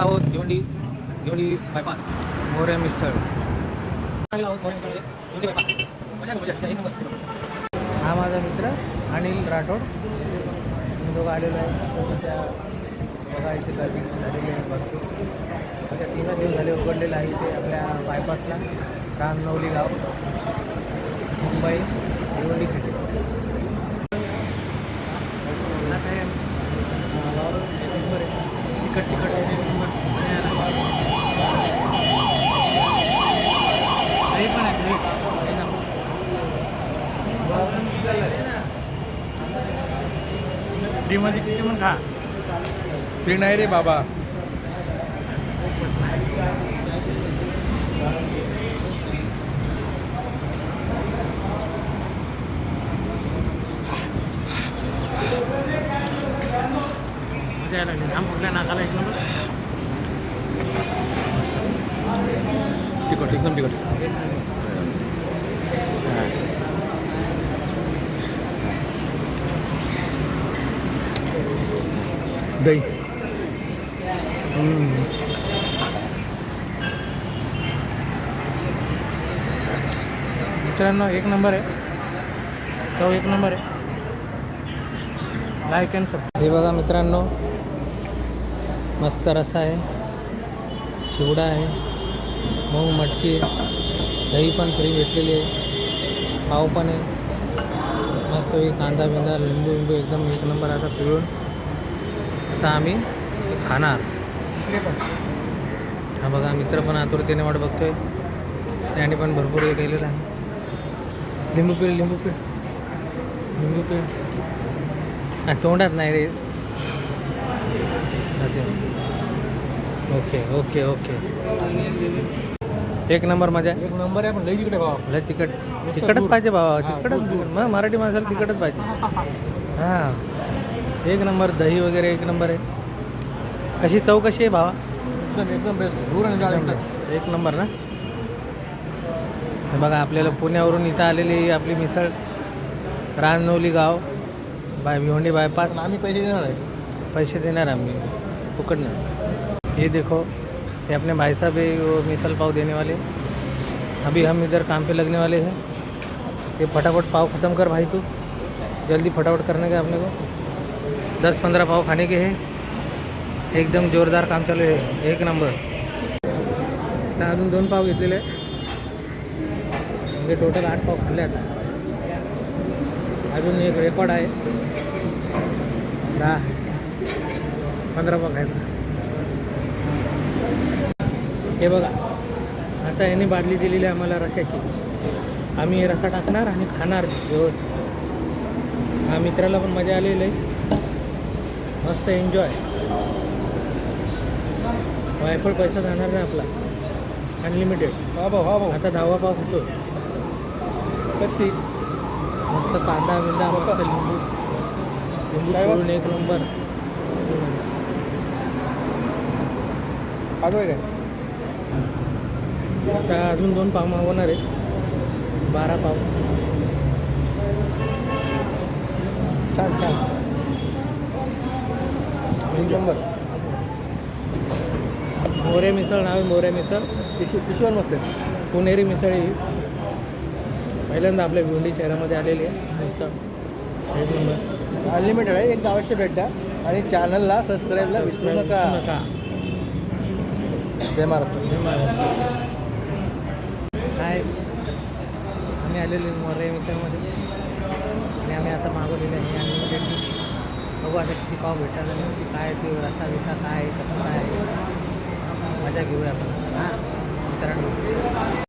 आहोत भिवंडी भिवंडी बायपास मोरे मिसळ हा माझा मित्र अनिल राठोड. मी दोघं आलेलो आहे. तसं बघा इथे गर्दी झालेली आहे भरपूर. आता तीन दिवस झाले उघडलेलं आहे इथे आपल्या बायपासला रामनवली गाव मुंबई भिवंडी सिटी तिकट तिकट एक नंबर दही पण आहे दही एक नंबर. फ्रीमध्ये किती पण खा फ्री नाही रे बाबा मजा यायला लागली घाम फुटल्या नाकाला एक नंबर तिखट एकदम तिखट दही. मित्रांनो एक नंबर आहे. चव एक नंबर आहे. लाईक अँड सब हे बघा मित्रांनो मस्त रस्सा आहे. शिवडा आहे. मऊ मटकी आहे. दही पण फ्री भेटलेली आहे. पाव पण आहे. मस्त कांदा बिंदा लिंबू बिंबू एकदम एक नंबर आता पिळून. आता आम्ही खाणार. हा बघा मित्र पण आतुरतेने वाट बघतोय. त्याने पण भरपूर हे केलेलं आहे. लिंबू पिळ लिंबू पिळ. लिंबू पिळ. तोंडात नाही रे. Okay okay okay. एक नंबर मजा एक नंबर आहे पण लई तिकडे भावा. लय तिकट तिकटच. पाहिजे दूर, दूर. मग मराठी माणसाला तिकटच पाहिजे. हां. एक नंबर दही वगैरे एक नंबर आहे. कशी चव कशी आहे भावा? एकदम एकदम बेस्ट दूर आणि एकदम एक नंबर ना? हे बघा आपल्याला पुण्यावरून इथं आलेली आपली मिसळ राननवली गाव बाय भिवंडी बायपास आम्ही पैसे देणार आहे. पैसे देणार आम्ही. फुकट नहीं. ये देखो ये अपने भाई साहब है वो मिसल पाव देने वाले अभी हम इधर काम पे लगने वाले हैं. ये फटाफट पाव ख़त्म कर भाई तू. जल्दी फटाफट करने का अपने को. दस पंद्रह पाव खाने के हैं। एकदम जोरदार काम चालू आहे एक नंबर। आता अजून दोन पाव घेतलेले म्हणजे टोटल आठ पाव खाल्ले आता. अजून एक रेकॉर्ड आहे. दहा. पंधरा पाव खायचा हे बघा. आता यांनी बादली दिलेली आहे आम्हाला रशाची आम्ही रसा टाकणार आणि खाणार व्यवस्थित. हा मित्राला पण मजा आलेली आहे. मस्त एन्जॉय वायफळ पैसा जाणार नाही आपला. अनलिमिटेड हा भाऊ हा भाऊ. आता दहावा पाव खातो. कच्ची. मस्त कांदा बिंदा मस्त लिंबू. लिंबू? पिळून एक नंबर. पाठवाय काय? आता अजून दोन पाव मागवणार आहे बारा पाव. छान छान. एक नंबर. मोरे मिसळ नाव आहे मोरे मिसळ. पिशवी पिशवीवर मस्त आहे. पुणेरी मिसळ ही पहिल्यांदा आपल्या भिवंडी शहरामध्ये आलेली आहे. मस्त. एक नंबर. अनलिमिटेड आहे एक अवश्य भेटा आणि चॅनलला सबस्क्राईबला विसरू नका. नका. जय महाराष्ट्र. काय आम्ही आलेले मोरे मिसळमध्ये. आणि आम्ही आता मागवलेले आहे आणि इमिडिएटली बघू आता किती पाव भेटतात नाही की काय ते रसा विसा काय कसं काय मजा घेऊया आपण. हां. मित्रांनो.